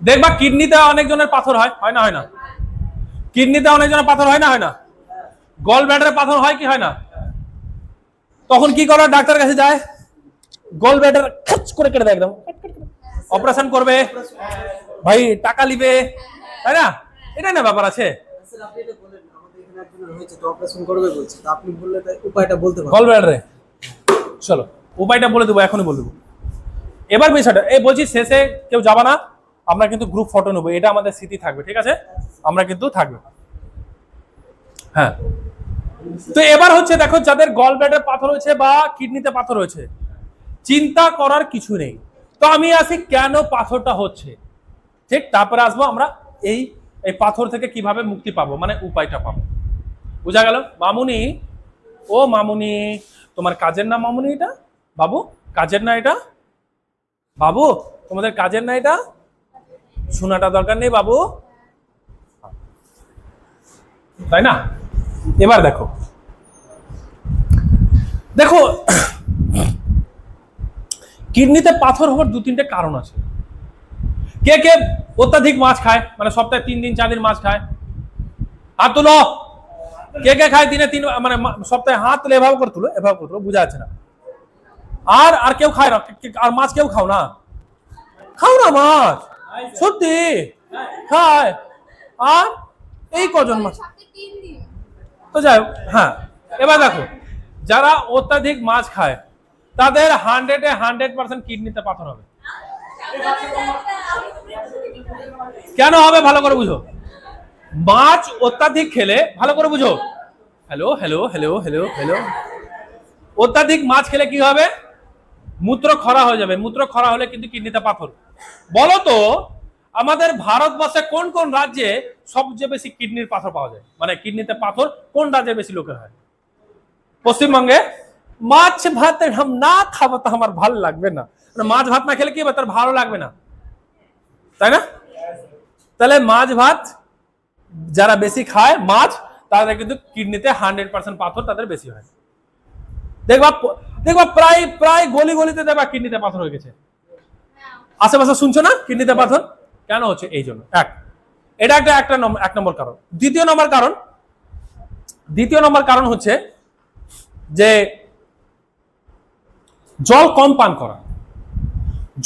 দেখবা কিডনিতে অনেকজনের পাথর হয় হয় না হয় না? কিডনিতে অনেকজনের পাথর হয় না হয় না? গল ব্যাডারে পাথর হয় কি হয় না? তখন কি করে ডাক্তারের কাছে যায় গল ব্যাডার খাচ করে কেটে দেয় একদম। অপারেশন করবে ভাই টাকা নিবে তাই না? এটাই না ব্যাপার আছে। চলো উপায়টা বলে দেবো এখনই বলে দেবো। এবার বিষয়টা এই বলছি শেষে কেউ যাবা না। আমরা কিন্তু গ্রুপ ফটো নেব, এটা আমাদের স্মৃতি থাকবে, ঠিক আছে? আমরা কিন্তু থাকবে। হ্যাঁ। তো এবার হচ্ছে দেখো, যাদের গল ব্যাডার পাথর হয়েছে বা কিডনিতে পাথর হয়েছে, চিন্তা করার কিছু নেই। তো আমি আসি কেন পাথরটা হচ্ছে? ঠিক, তারপরে আসব আমরা এই এই পাথর থেকে কীভাবে মুক্তি পাবো মানে উপায়টা পাবো। বুঝা গেল? মামুনি, ও মামুনি, তোমার কাজের নাম মামুনি এটা? বাবু, কাজের না এটা? বাবু, তোমাদের কাজের না এটা? শোনাটা দরকার নেই, বাবু। তাই না? এবার দেখো। দেখো, কিডনিতে পাথর হওয়ার দু তিনটে কারণ আছে। কে কে অত্যাধিক মাছ খায় মানে সপ্তাহে তিন দিন, চার দিন মাছ খায়? হাত তুলো। কে কে খায় দিনে তিন মানে সপ্তাহে হাত তুলে, এভাবে করে তুলো, এভাবে করে তুলো, বোঝা যাচ্ছে না। আর আর কেউ খায় না, আর মাছ কেউ খাও না। খাও না মাছ। সত্যি? খায় আর এই কজন মাছ? তো যাই হ্যাঁ। এবার দেখো, যারা অত্যাধিক মাছ খায়, তাদের হান্ড্রেডে হান্ড্রেড পার্সেন্ট কিডনিতে পাথর হবে। কেন হবে ভালো করে বুঝো? মাছ অত্যাধিক খেলে ভালো করে বুঝো। Hello hello hello hello hello অত্যাধিক মাছ খেলে কি হবে? মূত্র খরা হয়ে যাবে, মূত্র খরা হলে কিন্তু কিডনিতে পাথর। বলতো, আমাদের ভারতবর্ষে কোন কোন রাজ্যে সবচেয়ে বেশি কিডনির পাথর পাওয়া যায়? মানে কিডনিতে পাথর, কোন রাজ্যে বেশি লোকের হয়? পশ্চিমবঙ্গে, মাছ ভাত না খাব তো আমার ভালো লাগবে না। মানে মাছ ভাত না খেলে কি হবে? তার ভালো লাগবে না। তাই না? তাহলে মাছ ভাত, যারা বেশি খায় মাছ, তাদের কিন্তু কিডনিতে হান্ড্রেড পার্সেন্ট পাথর তাদের বেশি হয়। দেখবা দেখবা প্রায় প্রায় গলি গলিতে দেখবা কিডনিতে পাথর হয়ে গেছে। আশেপাশে শুনছো না? কিডনিতে পাথর? কেন হচ্ছে এই জন্য? এক, এটা একটা একটা এক নম্বর কারণ। দ্বিতীয় নম্বর কারণ, দ্বিতীয় নম্বর কারণ হচ্ছে যে জল কম পান করা।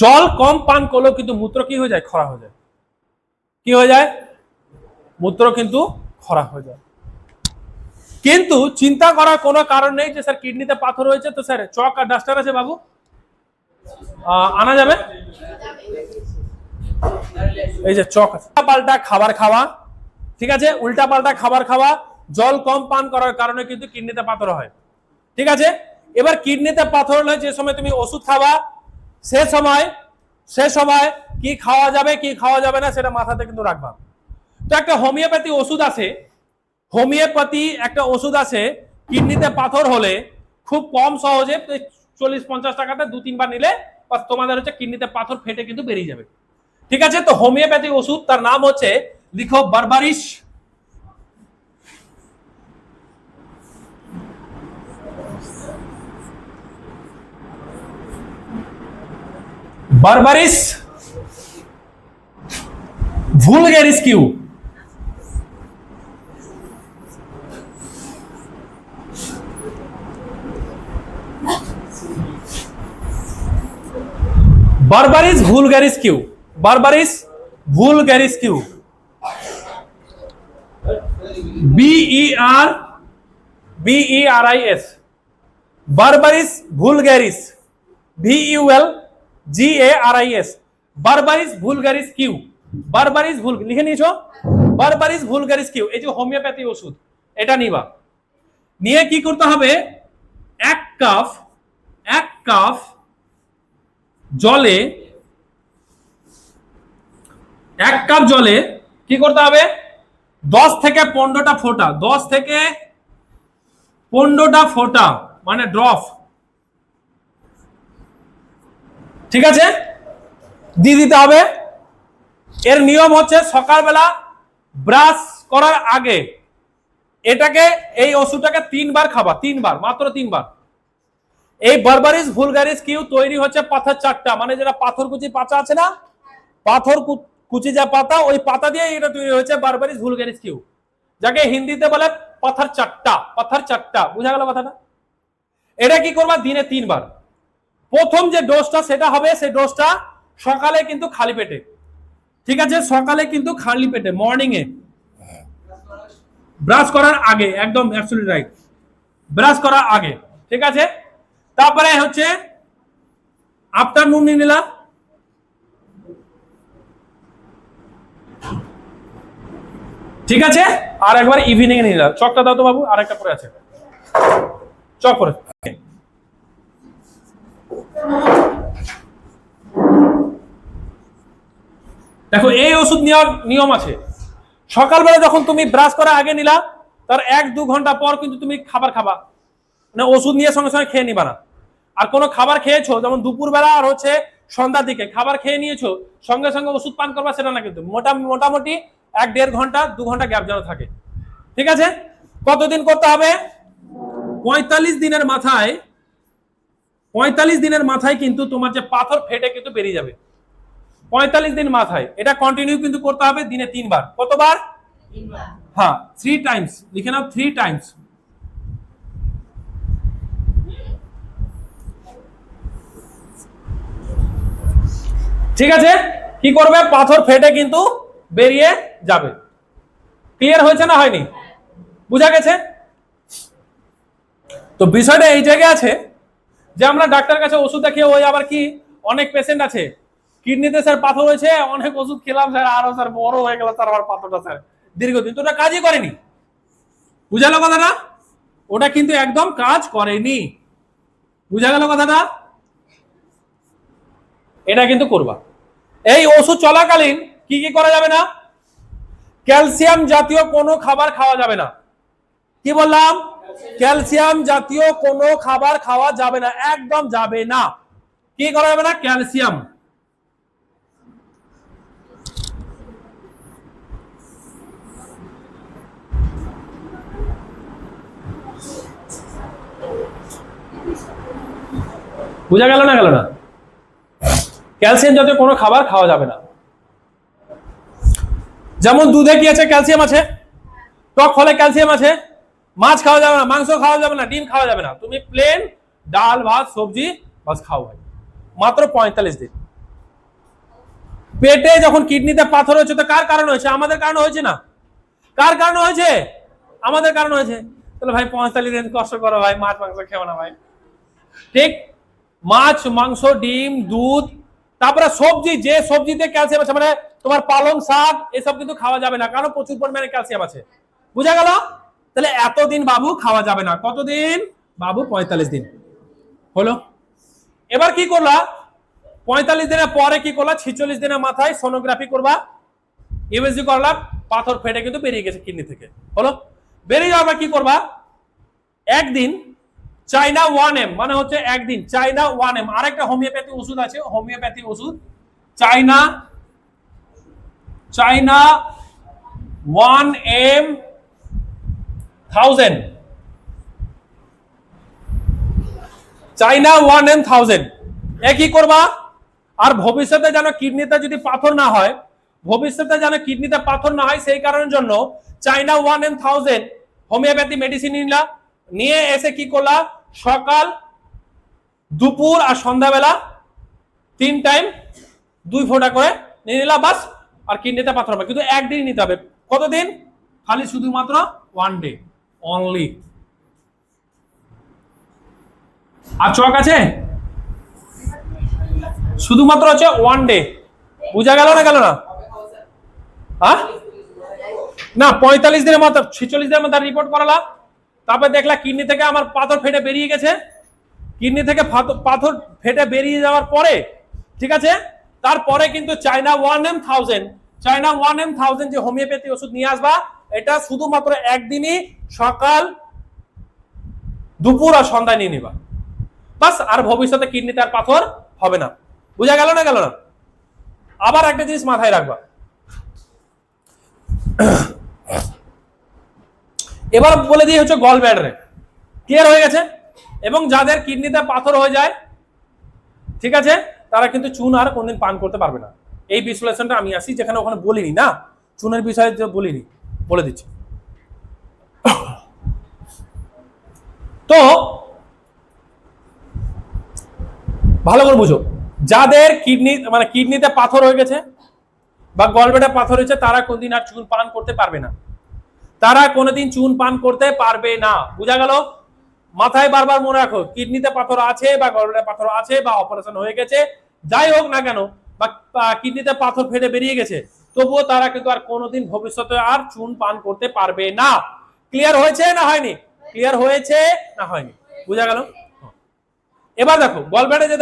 জল কম পান করলেও কিন্তু মূত্র কি হয়ে যায়? খরা হয়ে যায়। কি হয়ে যায়? মূত্র কিন্তু খরা হয়ে যায়। কিন্তু চিন্তা করার কোনো কারণ নেই যে স্যার কিডনিতে পাথর হয়েছে, তো স্যার চক আর ডাস্টার আছে বাবু। আনা যাবে? এই যে চক। পাল্টা খাবার খাওয়া, ঠিক আছে? উল্টা পাল্টা খাবার খাওয়া, জল কম পান করার কারণে কিন্তু কিডনিতে পাথর হয়। ঠিক আছে? এবার কিডনিতে পাথর হলে যে সময় তুমি ওষুধ খাওয়া, সে সময় সে সময় কি খাওয়া যাবে, কি খাওয়া যাবে না, সেটা মাথাতে কিন্তু রাখবা। তো একটা হোমিওপ্যাথি ওষুধ আছে হোমিওপ্যাথি একটা ওষুধ আছে, কিডনিতে পাথর হলে খুব কম সহজে চল্লিশ পঞ্চাশ টাকাতে দু তিনবার নিলে তোমাদের হচ্ছে কিডনিতে পাথর ফেটে কিন্তু বেরিয়ে যাবে। ঠিক আছে, তো হোমিওপ্যাথি ওষুধ, তার নাম হচ্ছে লিখো Berberis. Berberis vulgaris Q Berberis vulgaris Q? Berberis vulgaris Q? B E R B E R I S Berberis vulgaris V U L G A R I S Berberis vulgaris Q? Berberis ভুল, লিখে নিয়েছো? Berberis vulgaris Q. এই যে homeopathy ওষুধ, এটা নিবা। নিয়ে কি করতে হবে? এক কাপ এক কাপ জলে এক কাপ জলে কি করতে হবে? দশ থেকে পনেরোটা ফোঁটা, দশ থেকে পনেরোটা ফোঁটা মানে ড্রপ। ঠিক আছে? দিয়ে দিতে হবে। এর নিয়ম হচ্ছে সকালবেলা ব্রাশ করার আগে এটাকে, এই ওষুধটাকে তিনবার খাবা, তিনবার, মাত্র তিনবার। এই বারবারিস ভুলগারিস কিউ তৈরি হচ্ছে পাথর চারটা। মানে যেটা পাথর কুচি পাচা আছে না? পাথর কুচি যা পাতা, ওই পাতা দিয়ে এটা তৈরি হয়েছে বারবারিস ভুলগারিস কিউ। যাকে হিন্দিতে বলে পাথর চাট্টা পাথর চাট্টা বুঝা গেল কথাটা? এটা কি করবা? দিনে তিনবার। প্রথম যে ডোজটা সেটা হবে, সেই ডোজটা সকালে কিন্তু খালি পেটে। ঠিক আছে? সকালে কিন্তু খালি পেটে মর্নিং এ ব্রাশ করার আগে, একদম অ্যাবসলিউট রাইট ব্রাশ করার আগে, ঠিক আছে? তারপরে হচ্ছে আফটারনুন নিয়ে নিলাম। ঠিক আছে? আর একবার ইভিনিং এ নিলাম। চকটা দাও তো বাবু, আর একটা পরে আছে। চক পরে। দেখো, এই ওষুধ নেওয়ার নিয়ম আছে। সকালবেলা যখন তুমি ব্রাশ করার আগে নিলা, তার এক দু ঘণ্টা পর কিন্তু তুমি খাবার খাবা। মানে ওষুধ নিয়ে সঙ্গে সঙ্গে খেয়ে নিবা না। আর কোনো খাবার খেয়েছো? যেমন দুপুরবেলা আর হচ্ছে সন্ধ্যার দিকে খাবার খেয়ে নিয়েছো সঙ্গে সঙ্গে ওষুধ পান করবা সেটা না কিন্তু। মোটা মোটামুটি এক দেড় ঘণ্টা দু ঘণ্টা গ্যাপ যেন থাকে। ঠিক আছে? কতদিন করতে হবে? পঁয়তাল্লিশ দিনের মাথায় পঁয়তাল্লিশ দিনের মাথায় কিন্তু তোমার যে পাথর ফেটে কিন্তু বেরিয়ে যাবে। পঁয়তাল্লিশ দিন মাথায়। এটা কন্টিনিউ কিন্তু করতে হবে দিনে তিনবার। কতবার? হ্যাঁ থ্রি টাইমস লিখে নাও থ্রি টাইমস ঠিক আছে? কি করবে? পাথর ফেটে কিন্তু বেরিয়ে যাবে। ক্লিয়ার হয়েছে না হয়নি? বুঝা গেছে? তো বিষয়টা এই জায়গায় আছে যে আমরা ডাক্তার কাছে ওষুধ দেখিয়ে ওই আবার কি অনেক পেশেন্ট আছে? কিডনিতে স্যার পাথর হয়েছে, অনেক ওষুধ খেলাম স্যার, আরও স্যার বড় হয়ে গেল স্যার আমার পাথরটা স্যার, দীর্ঘদিন। তো ওটা কাজই করেনি। বুঝালো কথাটা? ওটা কিন্তু একদম কাজ করেনি। বুঝা গেল কথাটা? এটা কিন্তু করবা। এই ওষুধ চলাকালীন কি কি করা যাবে না? ক্যালসিয়াম জাতীয় কোনো খাবার খাওয়া যাবে না। কি বললাম? ক্যালসিয়াম জাতীয় কোনো খাবার খাওয়া যাবে না, একদম যাবে না। কি করা যাবে না? ক্যালসিয়াম। বুঝা গেল না গেল না? ক্যালসিয়াম জাতীয় কোনো খাবার খাওয়া যাবে না। যেমন দুধে কি আছে ক্যালসিয়াম আছে? টক ফলে ক্যালসিয়াম আছে। মাছ খাওয়া যাবে না, মাংস খাওয়া যাবে না, ডিম খাওয়া যাবে না। তুমি প্লেন ডাল, ভাত, সবজি, বাস খাও ভাই। মাত্র পঁয়তাল্লিশ দিন। পেটে যখন কিডনিতে পাথর হয়েছে, তো কার কারণে হয়েছে? আমাদের কারণে হয়েছে না? কার কারণে হয়েছে? আমাদের কারণে হয়েছে। তাহলে ভাই, পঁয়তাল্লিশ দিন কষ্ট করো ভাই, মাছ, মাংস খেও না ভাই। ঠিক? মাছ, মাংস, ডিম, দুধ তারপরে সবজি, যে সবজিতে ক্যালসিয়াম আছে মানে তোমার পালং শাক, এসব কিন্তু খাওয়া যাবে না। কারণ প্রচুর পরিমাণে ক্যালসিয়াম আছে। বুঝা গেল? তাহলে এতদিন বাবু খাওয়া যাবে না। কতদিন? বাবু পঁয়তাল্লিশ দিন। হলো? এবার কি করলা? পঁয়তাল্লিশ দিনের পরে কি করলা? ছিচল্লিশ দিনের মাথায় সোনোগ্রাফি করবা। ইউএসজি করলাম পাথর ফেটে কিন্তু বেরিয়ে গেছে কিডনি থেকে। হলো? বেরিয়ে যাওয়ার কি করবা? একদিন চাইনা ওয়ান এম মানে হচ্ছে একদিন, চাইনা ওয়ান এম আরেকটা হোমিওপ্যাথি ওষুধ আছে হোমিওপ্যাথি ওষুধ। China China one M thousand China one M thousand এ কি করবা? আর ভবিষ্যতে যেন কিডনিতে যদি পাথর না হয়, ভবিষ্যতে যেন কিডনিতে পাথর না হয়, সেই কারণের জন্য China one M thousand homeopathy medicine নিলা। নিয়ে এসে কি করলা? সকাল, দুপুর আর সন্ধ্যাবেলা তিন টাইম দুই ফোঁটা করে নিয়ে নিলা, বাস, আর কিডনিতে পাথর হবে। কিন্তু একদিন নিতে হবে। কতদিন? খালি শুধুমাত্র ওয়ান ডে অনলি আর চক আছে? শুধুমাত্র হচ্ছে ওয়ান ডে বুঝা গেল না গেল না? হ্যাঁ? না, পঁয়তাল্লিশ দিনের মাথা ছেচল্লিশ দিনের মাথা রিপোর্ট করালাম তারপর দেখলা কিডনি থেকে আমার পাথর ফেটে বেরিয়ে গেছে। কিডনি থেকে পাথর ফেটে বেরিয়ে যাওয়ার পরে, ঠিক আছে? তারপরে কিন্তু China one M thousand China one M thousand যে হোমিওপ্যাথি ওষুধ নিয়ে আসবা, এটা শুধুমাত্র একদিনই সকাল দুপুর আর সন্ধ্যায় নিয়ে নিবা। বাস, আর ভবিষ্যতে কিডনিতে আর পাথর হবে না। বুঝা গেল না গেল না? আবার একটা জিনিস মাথায় রাখবা। এবার বলে দিয়ে হচ্ছে গল ব্যাডারে ক্লিয়ার হয়ে গেছে? এবং যাদের কিডনিতে পাথর হয়ে যায়, ঠিক আছে, তারা কিন্তু চুন আর কোনদিন পান করতে পারবে না। এই বিশ্লেষণটা আমি আসি, যেখানে ওখানে বলিনি, না? চুনের বিষয়ে বলিনি, বলে দিচ্ছি। তো, ভালো করে বুঝো, যাদের কিডনি মানে কিডনিতে পাথর হয়ে গেছে বা গলবেটা পাথর হয়েছে, তারা কোনদিন আর চুন পান করতে পারবে না। তারা কোনোদিন চুন পান করতে পারবে না। বুঝা গেল? মাথায় বারবার মনে রাখো, কিডনিতে পাথর আছে বা গলবেটা পাথর আছে বা অপারেশন হয়ে গেছে, যাই হোক না কেন, বা কিডনিতে পাথর ফেটে বেরিয়ে গেছে, তবুও তারা কিন্তু আর কোনোদিন ভবিষ্যতে আর চুন পান করতে পারবে না। ক্লিয়ার হয়েছে না হয়নি? ক্লিয়ার হয়েছে না হয়নি? বুঝা গেল? এবার দেখো গলব্যাডে যেতে